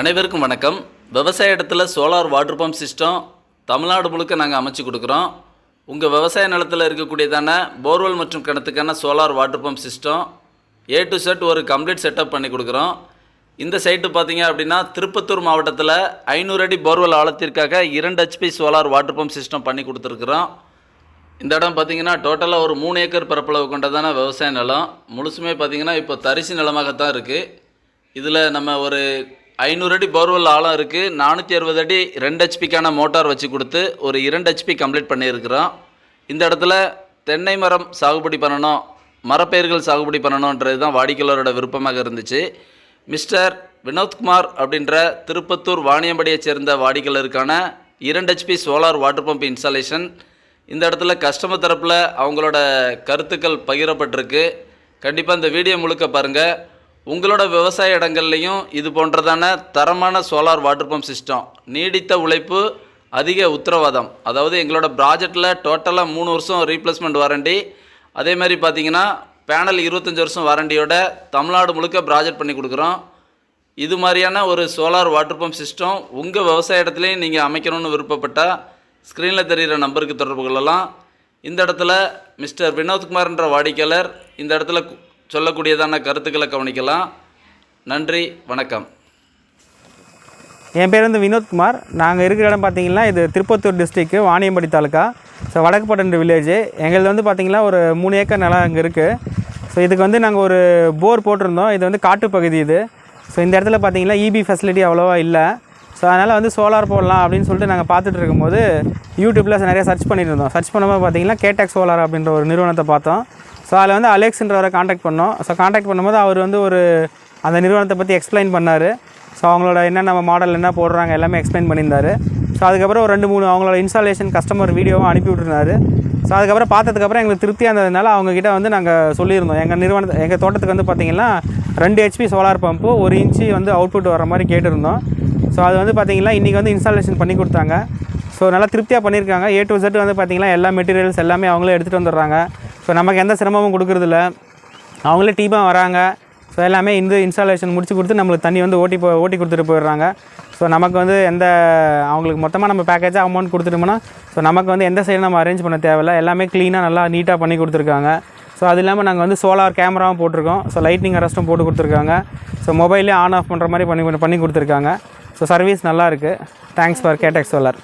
அனைவருக்கும் வணக்கம். விவசாய இடத்துல solar water pump system Tamil Nadu முழுக்க நாங்கள் அமைச்சு கொடுக்குறோம். உங்கள் விவசாய நிலத்தில் இருக்கக்கூடியதான போர்வெல் மற்றும் கிணத்துக்கான solar water pump system A to Z ஒரு கம்ப்ளீட் செட்டப் பண்ணி கொடுக்குறோம். இந்த சைட்டு பார்த்தீங்க அப்படின்னா திருப்பத்தூர் மாவட்டத்தில் ஐநூறு அடி போர்வெல் ஆழத்திற்காக இரண்டு HP solar water pump system பண்ணி கொடுத்துருக்குறோம். இந்த இடம் பார்த்தீங்கன்னா டோட்டலாக ஒரு மூணு ஏக்கர் பரப்பளவு கொண்டதான விவசாய நிலம். முழுசுமே பார்த்தீங்கன்னா இப்போ தரிசு நிலமாகத்தான் இருக்குது இதில் நம்ம ஒரு ஐநூறு அடி போர்வெல் ஆழம் இருக்குது நானூற்றி அறுபது அடி ரெண்டு ஹெச்பிக்கான மோட்டார் வச்சு கொடுத்து ஒரு இரண்டு ஹெச்பி கம்ப்ளீட் பண்ணியிருக்கிறோம். இந்த இடத்துல தென்னை மரம் சாகுபடி பண்ணணும் மரப்பயிர்கள் சாகுபடி பண்ணணுன்றது தான் வாடிக்கையாளரோட விருப்பமாக இருந்துச்சு. மிஸ்டர் வினோத்குமார் அப்படின்ற திருப்பத்தூர் வாணியம்படியைச் சேர்ந்த வாடிக்கையாளருக்கான இரண்டு HP solar water pump installation இந்த இடத்துல கஸ்டமர் தரப்பில் அவங்களோட கருத்துக்கள் பகிரப்பட்டிருக்கு. கண்டிப்பாக இந்த வீடியோ முழுக்க பாருங்கள் உங்களோட விவசாய இடங்கள்லையும் இது போன்றதான தரமான சோலார் வாட்டர் பம்ப் சிஸ்டம் நீடித்த உழைப்பு அதிக உத்தரவாதம். அதாவது எங்களோட ப்ராஜெக்டில் டோட்டலாக மூணு வருஷம் ரீப்ளேஸ்மெண்ட் வாரண்டி அதே மாதிரி பார்த்தீங்கன்னா பேனல் இருபத்தஞ்சி வருஷம் வாரண்டியோட தமிழ்நாடு முழுக்க ப்ராஜெக்ட் பண்ணி கொடுக்குறோம். இது மாதிரியான ஒரு சோலார் வாட்டர் பம்ப் சிஸ்டம் உங்கள் விவசாய இடத்துலையும் நீங்கள் அமைக்கணும்னு விருப்பப்பட்டால் ஸ்க்ரீனில் தெரிகிற நம்பருக்கு தொடர்பு கொள்ளலாம். இந்த இடத்துல மிஸ்டர் வினோத்குமார்ன்ற வாடிக்கையாளர் இந்த இடத்துல சொல்லக்கூடியதான கருத்துக்களை கவனிக்கலாம். நன்றி வணக்கம். என் பேர் வந்து வினோத்குமார். நாங்கள் இருக்கிற இடம் பார்த்தீங்கன்னா இது Tirupattur district Vaniyambadi taluka so Vadakkupattu village எங்களது வந்து பார்த்தீங்கன்னா ஒரு மூணு ஏக்கர் நிலம் அங்கே இருக்குது ஸோ இதுக்கு வந்து நாங்கள் ஒரு போர் போட்டிருந்தோம். இது வந்து காட்டுப்பகுதி இது. ஸோ இந்த இடத்துல பார்த்தீங்கன்னா இபி ஃபெசிலிட்டி அவ்வளோவா இல்லை. ஸோ அதனால் வந்து சோலார் போடலாம் அப்படின்னு சொல்லிட்டு நாங்கள் பார்த்துட்டு இருக்கும்போது யூடியூப்பில் நிறைய சர்ச் பண்ணிட்டு இருந்தோம். சர்ச் பண்ணும்போது பார்த்தீங்கன்னா கேடெக் சோலார் அப்படின்ற ஒரு நிறுவனத்தை பார்த்தோம். ஸோ அதில் வந்து அலெக்ஸ்ன்றவரை காண்டாக்ட் பண்ணோம். ஸோ காண்டாக்ட் பண்ணும்போது அவர் வந்து ஒரு அந்த நிறுவனத்தை பற்றி எக்ஸ்பிளைன் பண்ணார். ஸோ அவங்களோட என்னென்ன மாடல் என்ன போடுறாங்க எல்லாமே எக்ஸ்பிளைன் பண்ணியிருந்தாரு. ஸோ அதுக்கப்புறம் ஒரு ரெண்டு மூணு அவங்களோட இன்ஸ்டாலேஷன் கஸ்டமர் வீடியோவும் அனுப்பி விட்டுருந்தாரு. ஸோ அதுக்கப்புறம் பார்த்ததுக்கப்புறம் எங்களுக்கு திருப்தியாக இருந்ததுனால அவங்கக்கிட்ட வந்து நாங்கள் சொல்லியிருந்தோம். எங்கள் நிறுவனத்தை எங்கள் தோட்டத்துக்கு வந்து பார்த்திங்கன்னா ரெண்டு ஹெச்பி சோலார் பம்பு ஒரு இன்ச்சு வந்து அவுட்புட் வர மாதிரி கேட்டிருந்தோம். ஸோ அது வந்து பார்த்திங்கன்னா இன்றைக்கி வந்து இன்ஸ்டாலேஷன் பண்ணி கொடுத்தாங்க. ஸோ நல்லா திருப்தியாக பண்ணியிருக்காங்க. ஏ டு ஜெட் வந்து பார்த்திங்கன்னா எல்லா மெட்டீரியல்ஸ் எல்லாமே அவங்களே எடுத்துகிட்டு வந்துடுறாங்க. ஸோ நமக்கு எந்த சிரமமும் கொடுக்குறதில்ல. அவங்களே டீமாக வராங்க. ஸோ எல்லாமே இந்த இன்ஸ்டாலேஷன் முடிச்சு கொடுத்து நம்மளுக்கு தண்ணி வந்து ஓட்டி போ ஓட்டி கொடுத்துட்டு போயிடுறாங்க. ஸோ நமக்கு வந்து எந்த அவங்களுக்கு மொத்தமாக நம்ம பேக்கேஜாக அமௌண்ட் கொடுத்துட்டோம்னா ஸோ நமக்கு வந்து எந்த சைடு நம்ம அரேஞ்ச் பண்ண தேவையில்ல. எல்லாமே க்ளீனாக நல்லா நீட்டாக பண்ணி கொடுத்துருக்காங்க. ஸோ அது இல்லாமல் நாங்கள் வந்து சோலார் கேமராவும் போட்டிருக்கோம். ஸோ லைட்னிங் அரெஸ்ட்டும் போட்டு கொடுத்துருக்காங்க. ஸோ மொபைலே ஆன் ஆஃப் பண்ணுற மாதிரி பண்ணி பண்ணி கொடுத்துருக்காங்க. ஸோ சர்வீஸ் நல்லா இருக்குது தேங்க்ஸ் ஃபார் கேடெக் சோலார்